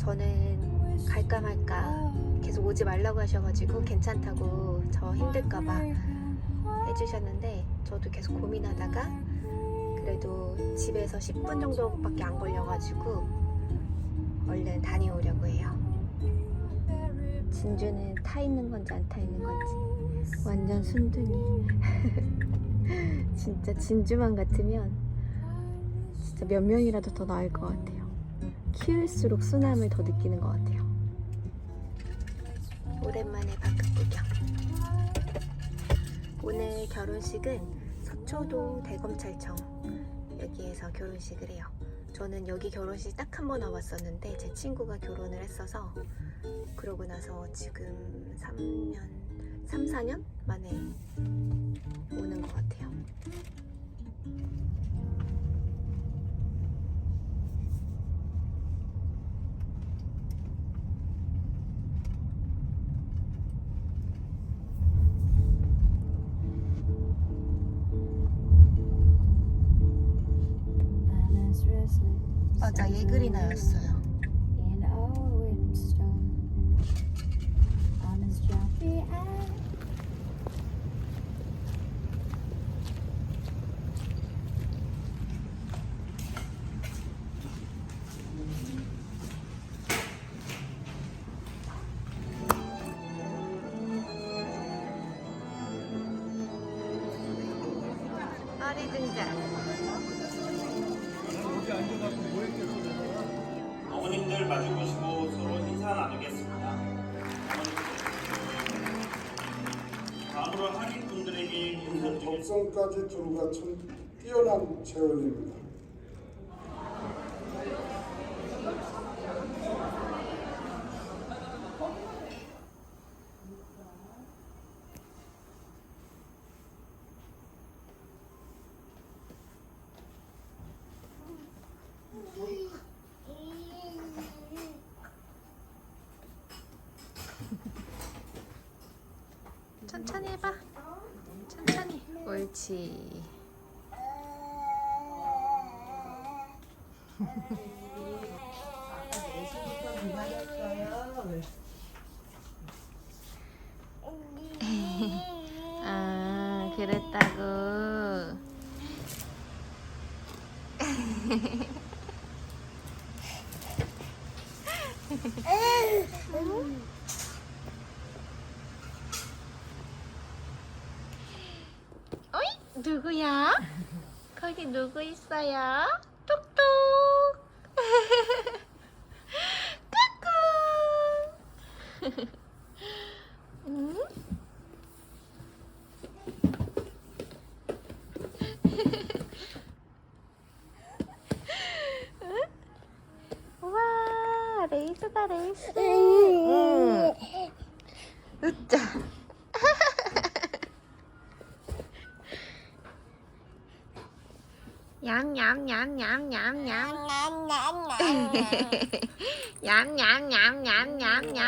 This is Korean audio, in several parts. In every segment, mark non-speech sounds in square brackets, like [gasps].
저는 갈까 말까 계속 오지 말라고 하셔가지고 괜찮다고 저 힘들까봐 해주셨는데 저도 계속 고민하다가 그래도 집에서 10분 정도밖에 안 걸려가지고 얼른 다녀오려고 해요. 진주는 타 있는 건지 안 타 있는 건지 완전 순둥이. [laughs] 진짜 진주만 같으면 진짜 몇 명이라도 더 나을 것 같아요. 키울수록 순함을 더 느끼는 것 같아요. 오랜만에 바깥 구경. 오늘 결혼식은 서초동 대검찰청 여기에서 결혼식을 해요. 저는 여기 결혼식 딱 한 번 와봤었는데 제 친구가 결혼을 했어서 그러고 나서 지금 3년, 3, 4년 만에 오는 것 같아요. 아리 등장. 어머님들 마주 보시고 서로 인사 나누겠습니다. 다음으로 하객분들에게 인사 드리겠습니다. 적성까지 둘같은 뛰어난 재원입니다. 천천히 해봐. 천천히. 옳지. [laughs] 아, 그랬다고. 어 [laughs] 이? 누구야? 거기 누구 있어요? 뚝뚝. [laughs] 까꿍. 응? [laughs] 응? 우와, 레이스다, 레이스. 응. 으짜. 얌얌얌얌얌얌 얌얌얌얌얌얌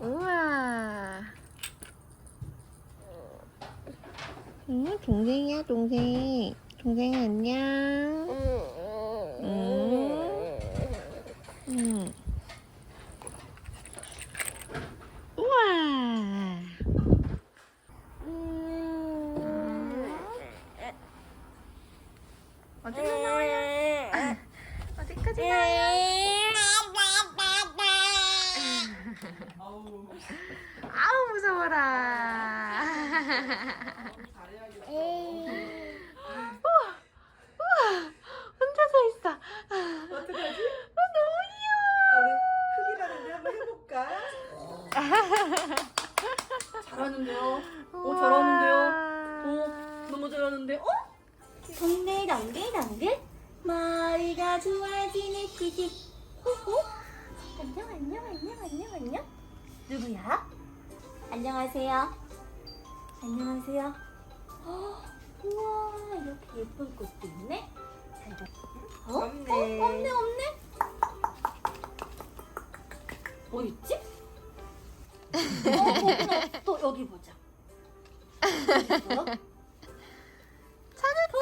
우와 응 동생이야 동생 동생 안녕 응. 응. 우와 어디로 나와요? 어디까지 나와요? 아우 무서워라. 뭐 있지? 어, 거기는 또 여기 보자 보여? 찾았다.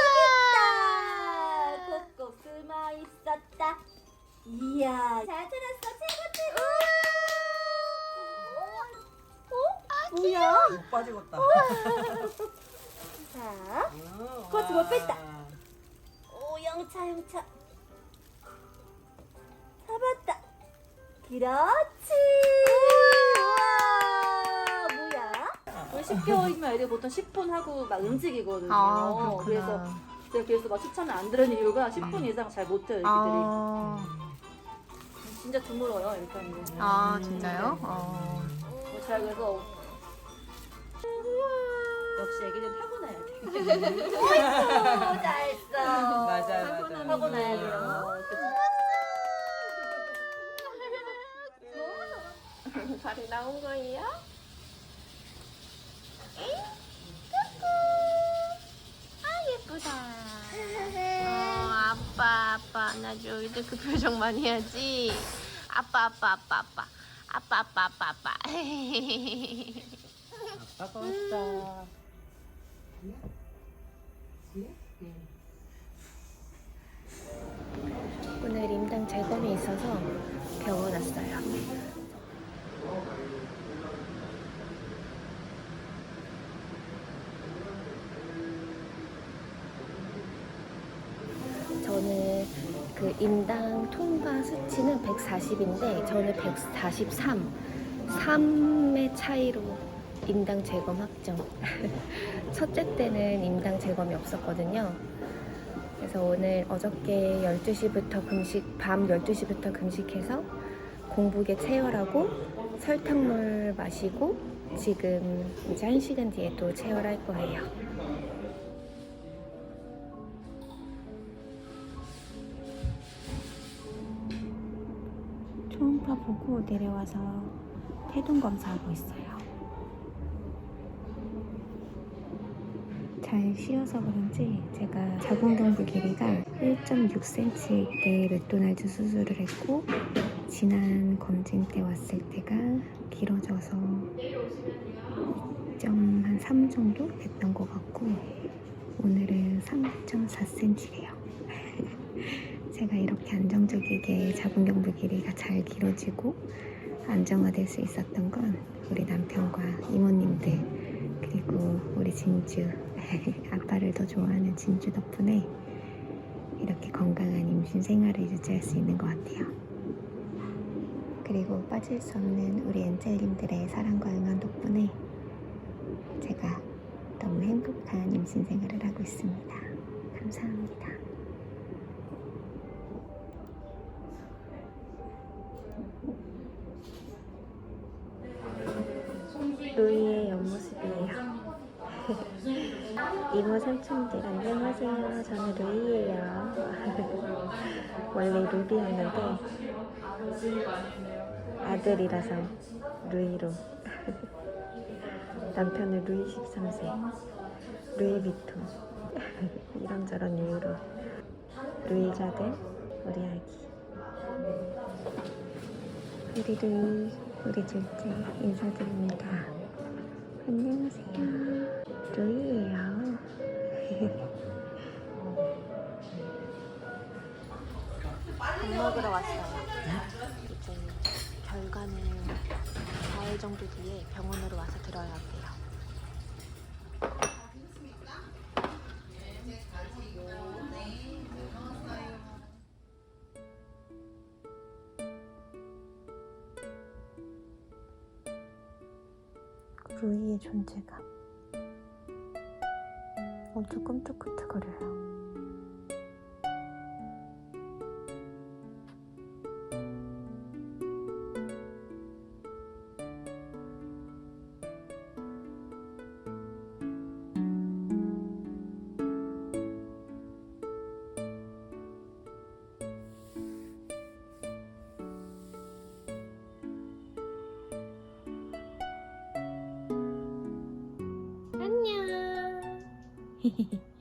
거기 있었다. 이야, 잘 들었어, 최고 최고. 어? 뭐야? 못 빠지겠다. 자, 어, 그거 못 뺐다. 와. 오 영차 영차. 잡았다. 그렇지. 우와, 뭐야? 어. 10개월이면 애들 보통 10분 하고 막 움직이거든요. 아, 그렇구나. 그래서 제가 그래서 막 추천을 안 드리는 이유가 10분 이상 잘 못 해요, 애기들이. 아, 진짜 드물어요, 이렇게 하는 게. 아 진짜요? 어. 어, 제가 그래서 역시 애기는 타고나야 돼. 어이구, 잘했어. 맞아요, 맞아요. 타고나야 돼요. 발이 나온 거예요? 에이, 꾸꾸. 아, 예쁘다. 어, 아빠, 아빠 안아줘. 이제 그 표정 많이 하지 아빠, 아빠, 아빠, 아빠. 아빠, 아빠, 아빠, 아빠. 아빠가 왔다. 오늘 임당 재검이 있어서 병원 왔어요. 그 임당 통과 수치는 140인데 저는 143. 3의 차이로 임당 재검 확정. [laughs] 첫째 때는 임당 재검이 없었거든요. 그래서 오늘 어저께 12시부터 금식, 밤 12시부터 금식해서 공복에 체열하고 설탕물 마시고 지금 이제 1시간 뒤에 또 체열할 거예요. 보고 내려와서 태동 검사하고 있어요. 잘 쉬어서 그런지 제가 자궁경부 길이가 1.6cm 때 맥도날드 수술을 했고 지난 검진 때 왔을 때가 길어져서 2.3 정도 됐던 것 같고 오늘은 3.4cm래요. 제가 이렇게 안정적이게 자궁경부 길이가 잘 길어지고 안정화될 수 있었던 건 우리 남편과 이모님들 그리고 우리 진주 [laughs] 아빠를 더 좋아하는 진주 덕분에 이렇게 건강한 임신 생활을 유지할 수 있는 것 같아요. 그리고 빠질 수 없는 우리 엔젤님들의 사랑과 응원 덕분에 제가 너무 행복한 임신 생활을 하고 있습니다. 감사합니다. 삼촌들 안녕하세요. 저는 루이예요. [laughs] 원래 루비였는데 아들이라서 루이로. [laughs] 남편은 루이 13세, 루이 비통 [laughs] 이런저런 이유로 루이가 된 우리 아기. 우리 루이, 우리 둘째 인사드립니다. 안녕하세요. 루이예요. 밥 먹으러 왔어요. 이제 결과는 4일 정도 뒤에 병원으로 와서 들어야 한대요. 루이의 존재감. 엄청 꿈틀꿈틀거려요. hehehe [laughs]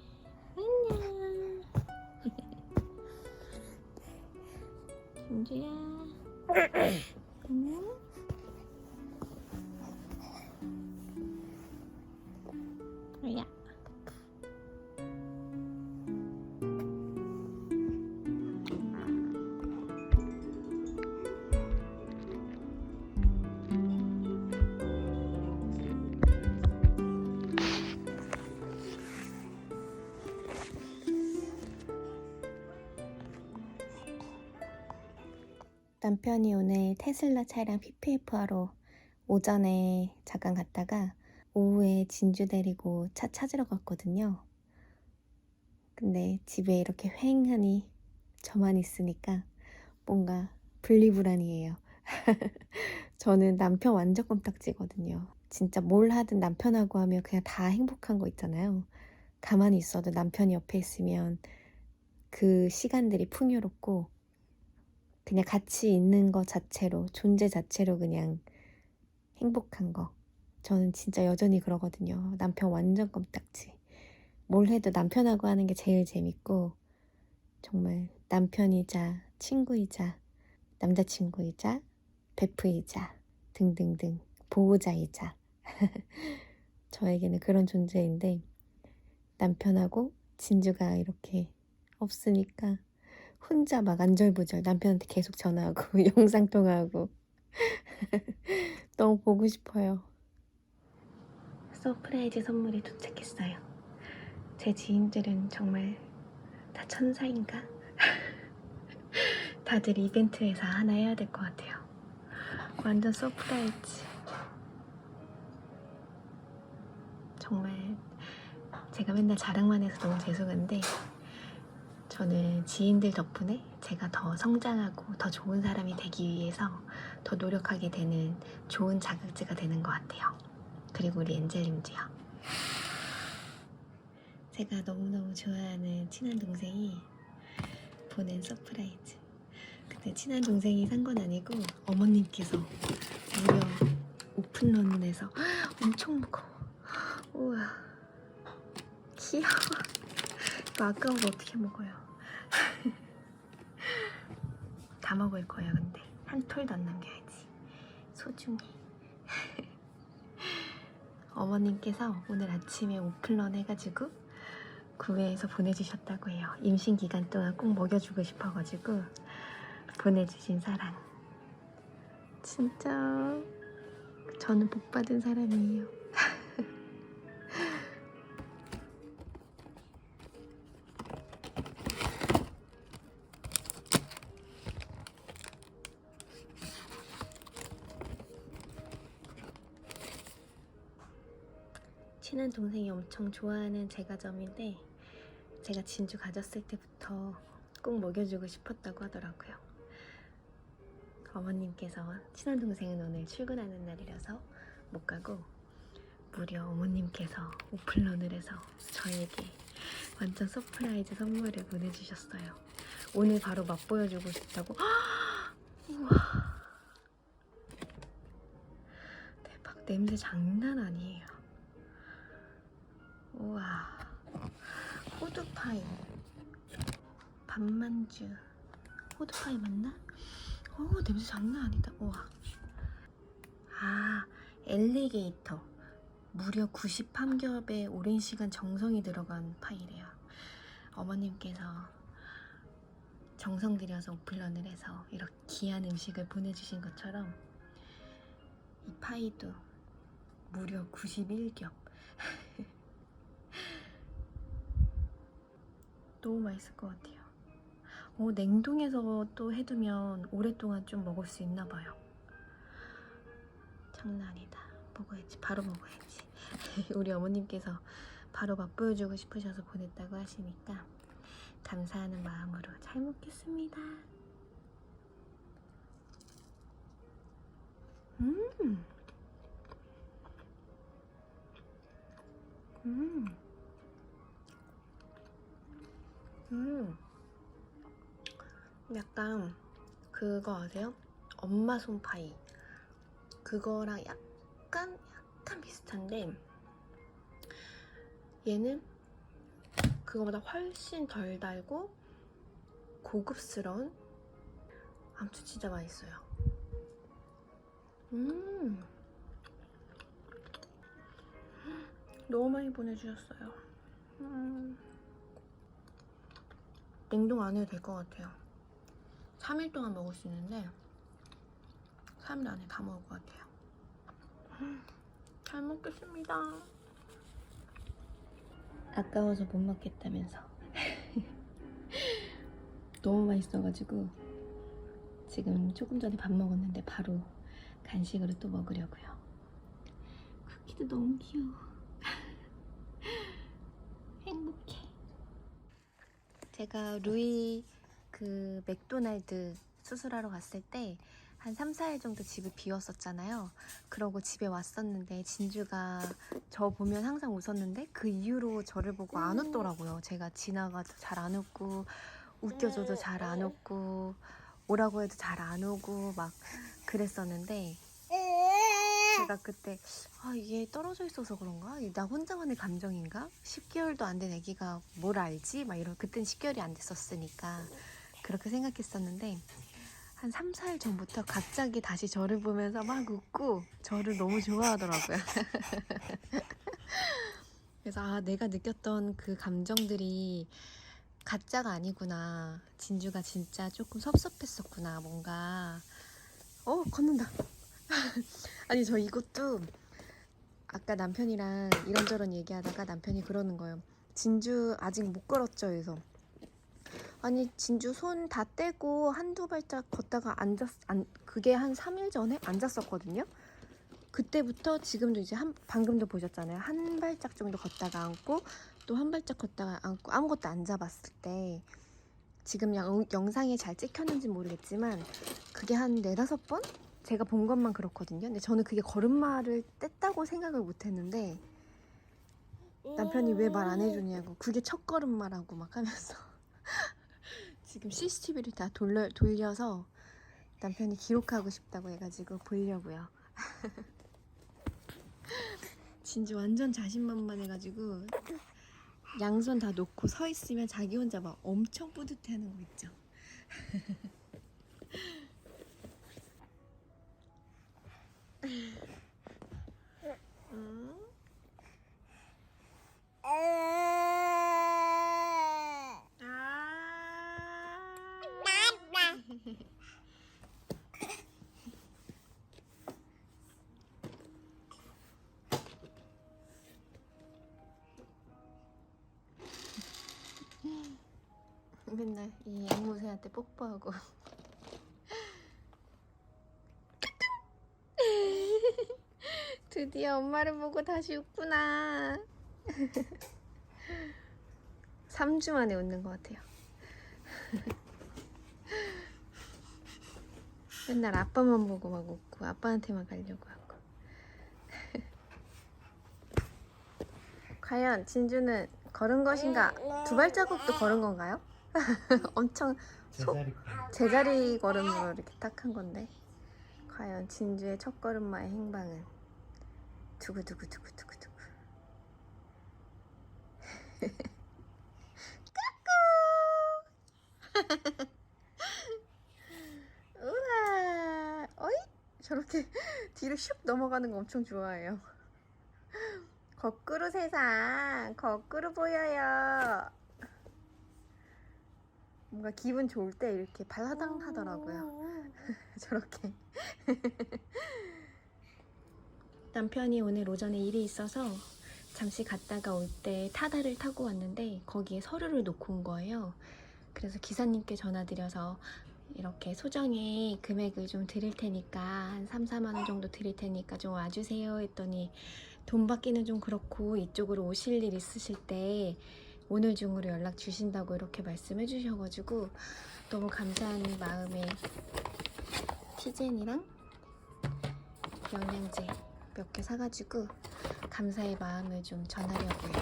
남편이 오늘 테슬라 차량 PPF 하러 오전에 잠깐 갔다가 오후에 진주 데리고 차 찾으러 갔거든요. 근데 집에 이렇게 휑하니 저만 있으니까 뭔가 분리불안이에요. [laughs] 저는 남편 완전 껌딱지거든요. 진짜 뭘 하든 남편하고 하면 그냥 다 행복한 거 있잖아요. 가만히 있어도 남편이 옆에 있으면 그 시간들이 풍요롭고 그냥 같이 있는 것 자체로 존재 자체로 그냥 행복한 거. 저는 진짜 여전히 그러거든요. 남편 완전 껌딱지. 뭘 해도 남편하고 하는 게 제일 재밌고 정말 남편이자 친구이자 남자친구이자 베프이자 등등등 보호자이자 [laughs] 저에게는 그런 존재인데 남편하고 진주가 이렇게 없으니까 혼자 막 안절부절 남편한테 계속 전화하고 [laughs] 영상 통화하고 [laughs] 너무 보고 싶어요. 서프라이즈 선물이 도착했어요. 제 지인들은 정말 다 천사인가? [laughs] 다들 이벤트에서 하나 해야 될 것 같아요. 완전 서프라이즈. 정말 제가 맨날 자랑만 해서 너무 죄송한데 저는 지인들 덕분에 제가 더 성장하고 더 좋은 사람이 되기 위해서 더 노력하게 되는 좋은 자극제가 되는 것 같아요. 그리고 우리 엔젤님도요. 제가 너무너무 좋아하는 친한 동생이 보낸 서프라이즈. 근데 친한 동생이 산 건 아니고 어머님께서 무려 오픈런에서 [gasps] 엄청 무거워. 우와. 귀여워. 이거 아까워서 어떻게 먹어요? [laughs] 다 먹을 거예요, 근데. 한 톨도 안 남겨야지. 소중히. 어머님께서 오늘 아침에 오픈런 해가지고 구매해서 보내주셨다고 해요. 임신 기간 동안 꼭 먹여주고 싶어가지고 보내주신 사랑. 진짜 저는 복 받은 사람이에요. 친한 동생이 엄청 좋아하는 제과점인데 제가 진주 가졌을 때부터 꼭 먹여주고 싶었다고 하더라고요. 어머님께서 친한 동생은 오늘 출근하는 날이라서 못 가고 무려 어머님께서 오픈런을 해서 저에게 완전 서프라이즈 선물을 보내주셨어요. 오늘 바로 맛보여주고 싶다고. [gasps] 우와. 대박 냄새 장난 아니에요. 우와. 호두파이. 밤만주. 호두파이 맞나? 오 냄새 장난 아니다. 우와. 아 엘리게이터. 무려 93겹의 오랜 시간 정성이 들어간 파이래요. 어머님께서 정성 들여서 오픈런을 해서 이렇게 귀한 음식을 보내주신 것처럼 이 파이도 무려 91겹 [laughs] 너무 맛있을 것 같아요. 어, 냉동해서 또 해두면 오랫동안 좀 먹을 수 있나 봐요. 장난 아니다. 먹어야지. 바로 먹어야지. [laughs] 우리 어머님께서 바로 맛보여주고 싶으셔서 보냈다고 하시니까 감사하는 마음으로 잘 먹겠습니다. 음. 음. 음. 약간 그거 아세요? 엄마 손파이. 그거랑 약간 약간 비슷한데 얘는 그거보다 훨씬 덜 달고 고급스러운 아무튼 진짜 맛있어요. 음. 너무 많이 보내주셨어요. 음. 냉동 안 해도 될 것 같아요. 3일 동안 먹을 수 있는데 3일 안에 다 먹을 것 같아요. 음, 잘 먹겠습니다. 아까워서 못 먹겠다면서. [laughs] 너무 맛있어가지고 지금 조금 전에 밥 먹었는데 바로 간식으로 또 먹으려고요. 쿠키도 너무 귀여워. 행복해. 제가 루이 그 맥도날드 수술하러 갔을 때 한 3, 4일 정도 집을 비웠었잖아요. 그러고 집에 왔었는데 진주가 저 보면 항상 웃었는데 그 이후로 저를 보고 안 웃더라고요. 제가 지나가도 잘 안 웃고 웃겨줘도 잘 안 웃고 오라고 해도 잘 안 오고 막 그랬었는데 제가 그때 아 이게 떨어져 있어서 그런가? 나 혼자만의 감정인가? 10개월도 안 된 아기가 뭘 알지? 막 이런 그땐 10개월이 안 됐었으니까 그렇게 생각했었는데 한 3, 4일 전부터 갑자기 다시 저를 보면서 막 웃고 저를 너무 좋아하더라고요. [laughs] 그래서 아 내가 느꼈던 그 감정들이 가짜가 아니구나. 진주가 진짜 조금 섭섭했었구나. 뭔가 어 걷는다. [laughs] 아니 저 이것도 아까 남편이랑 이런저런 얘기하다가 남편이 그러는 거예요. 진주 아직 못 걸었죠. 그래서 아니 진주 손 다 떼고 한두 발짝 걷다가 앉았 안 그게 한 3일 전에 앉았었거든요. 그때부터 지금도 이제 한 방금도 보셨잖아요. 한 발짝 정도 걷다가 앉고 또 한 발짝 걷다가 앉고 아무것도 안 잡았을 때 지금 영, 영상에 잘 찍혔는지 모르겠지만 그게 한 네다섯 번 제가 본 것만 그렇거든요. 근데 저는 그게 걸음마를 뗐다고 생각을 못 했는데 남편이 왜 말 안 해주냐고 그게 첫 걸음마라고 막 하면서 [laughs] 지금 CCTV를 다 돌려, 돌려서 남편이 기록하고 싶다고 해가지고 보려고요. [laughs] 진짜 완전 자신만만해가지고 양손 다 놓고 서 있으면 자기 혼자 막 엄청 뿌듯해하는 거 있죠. [laughs] 음. [laughs] 맨날 이 앵무새한테 뽀뽀하고 드디어 엄마를 보고 다시 웃구나. [laughs] 3주 만에 웃는 것 같아요. [laughs] 맨날 아빠만 보고 막 웃고 아빠한테만 가려고 하고. [laughs] 과연 진주는 걸은 것인가? 두 발자국도 걸은 건가요? 엄청 제자리 제자리 걸음으로 이렇게 딱 한 건데. 과연 진주의 첫 걸음마의 행방은 두구두구두구두구두구. [laughs] 까꿍! 우와! 어이? 저렇게 뒤로 슉 넘어가는 거 엄청 좋아해요. 거꾸로 세상 거꾸로 보여요. 뭔가 기분 좋을 때 이렇게 발라당 하더라고요. [laughs] 저렇게. [laughs] 남편이 오늘 오전에 일이 있어서 잠시 갔다가 올 때 타다를 타고 왔는데 거기에 서류를 놓고 온 거예요. 그래서 기사님께 전화드려서 이렇게 소정의 금액을 좀 드릴 테니까 한 3, 4만 원 정도 드릴 테니까 좀 와주세요 했더니 돈 받기는 좀 그렇고 이쪽으로 오실 일 있으실 때 오늘 중으로 연락 주신다고 이렇게 말씀해 주셔가지고 너무 감사한 마음에 티젠이랑 영양제 몇 개 사가지고 감사의 마음을 좀 전하려고요.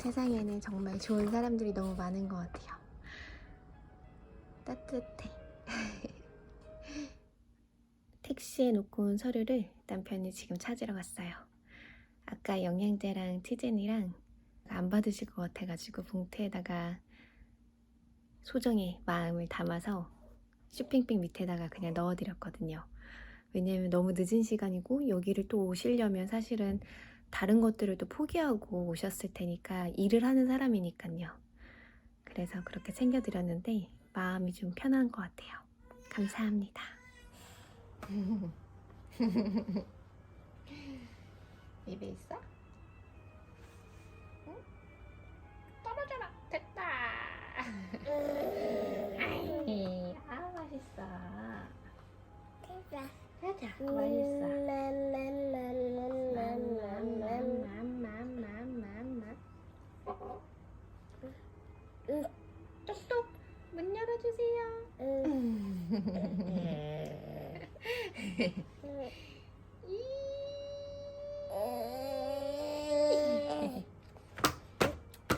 세상에는 정말 좋은 사람들이 너무 많은 것 같아요. 따뜻해. [laughs] 택시에 놓고 온 서류를 남편이 지금 찾으러 갔어요. 아까 영양제랑 티젠이랑 안 받으실 것 같아가지고 봉투에다가 소정의 마음을 담아서 쇼핑백 밑에다가 그냥 넣어드렸거든요. 왜냐면 너무 늦은 시간이고 여기를 또 오시려면 사실은 다른 것들을 또 포기하고 오셨을 테니까 일을 하는 사람이니까요. 그래서 그렇게 챙겨드렸는데 마음이 좀 편한 것 같아요. 감사합니다. [laughs] 입에 있어? 응? 떨어져라 됐다. [laughs] 똑똑 문 열어주세요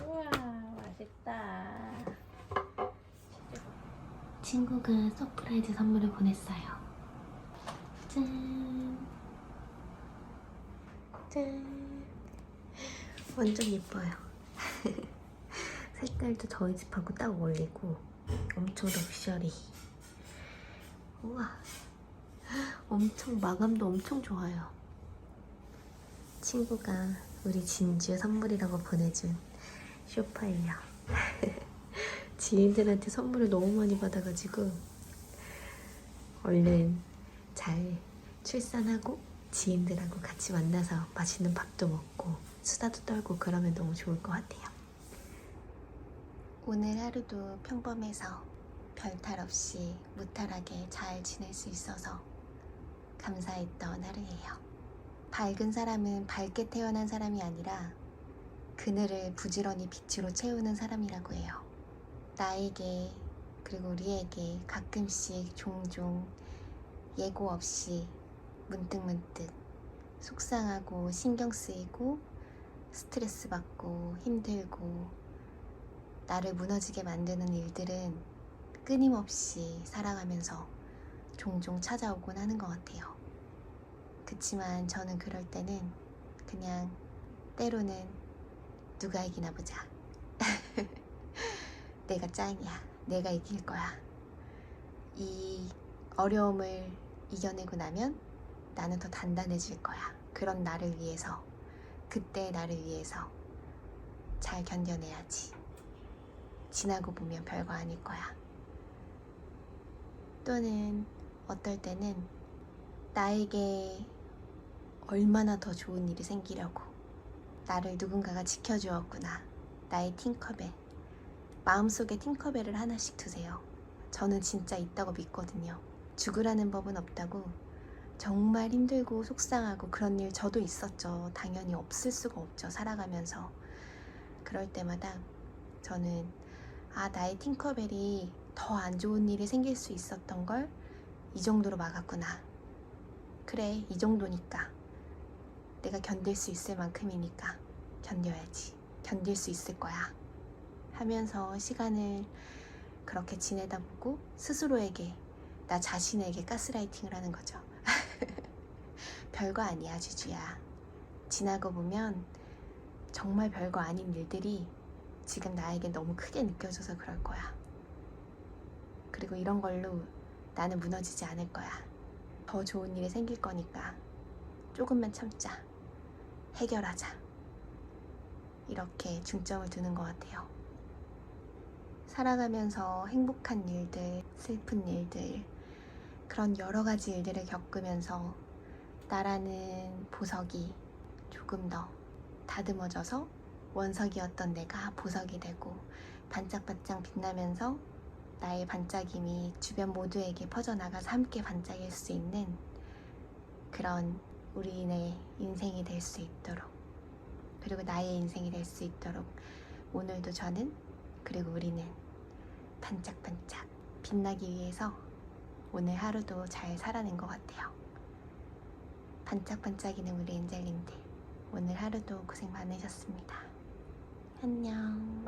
우와 맛있다 친구가 서프라이즈 선물을 보냈어요. 짠. 짠. 완전 예뻐요. [laughs] 색깔도 저희 집하고 딱 어울리고 엄청 럭셔리. 우와. 엄청 마감도 엄청 좋아요. 친구가 우리 진주 선물이라고 보내준 쇼파예요. [laughs] 지인들한테 선물을 너무 많이 받아가지고 얼른 잘 출산하고 지인들하고 같이 만나서 맛있는 밥도 먹고 수다도 떨고 그러면 너무 좋을 것 같아요. 오늘 하루도 평범해서 별탈 없이 무탈하게 잘 지낼 수 있어서 감사했던 하루예요. 밝은 사람은 밝게 태어난 사람이 아니라 그늘을 부지런히 빛으로 채우는 사람이라고 해요. 나에게 그리고 우리에게 가끔씩 종종 예고 없이 문득 문득 속상하고 신경 쓰이고 스트레스 받고 힘들고 나를 무너지게 만드는 일들은 끊임없이 살아가면서 종종 찾아오곤 하는 것 같아요. 그치만 저는 그럴 때는 그냥 때로는 누가 이기나 보자. [laughs] 내가 짱이야. 내가 이길 거야. 이 어려움을 이겨내고 나면 나는 더 단단해질 거야. 그런 나를 위해서, 그때 나를 위해서 잘 견뎌내야지. 지나고 보면 별거 아닐 거야. 또는 어떨 때는 나에게 얼마나 더 좋은 일이 생기려고 나를 누군가가 지켜주었구나. 나의 팅커벨. 마음속에 팅커벨을 하나씩 두세요. 저는 진짜 있다고 믿거든요. 죽으라는 법은 없다고. 정말 힘들고 속상하고 그런 일 저도 있었죠. 당연히 없을 수가 없죠. 살아가면서. 그럴 때마다 저는 아, 나의 팅커벨이 더 안 좋은 일이 생길 수 있었던 걸 이 정도로 막았구나. 그래, 이 정도니까. 내가 견딜 수 있을 만큼이니까 견뎌야지. 견딜 수 있을 거야. 하면서 시간을 그렇게 지내다 보고 스스로에게, 나 자신에게 가스라이팅을 하는 거죠. [laughs] 별거 아니야, 주주야. 지나고 보면 정말 별거 아닌 일들이 지금 나에게 너무 크게 느껴져서 그럴 거야. 그리고 이런 걸로 나는 무너지지 않을 거야. 더 좋은 일이 생길 거니까 조금만 참자. 해결하자. 이렇게 중점을 두는 것 같아요. 살아가면서 행복한 일들, 슬픈 일들, 그런 여러 가지 일들을 겪으면서 나라는 보석이 조금 더 다듬어져서 원석이었던 내가 보석이 되고 반짝반짝 빛나면서 나의 반짝임이 주변 모두에게 퍼져나가서 함께 반짝일 수 있는 그런 우리의 인생이 될 수 있도록 그리고 나의 인생이 될 수 있도록 오늘도 저는 그리고 우리는 반짝반짝 빛나기 위해서 오늘 하루도 잘 살아낸 것 같아요. 반짝반짝이는 우리 엔젤님들 오늘 하루도 고생 많으셨습니다. 안녕.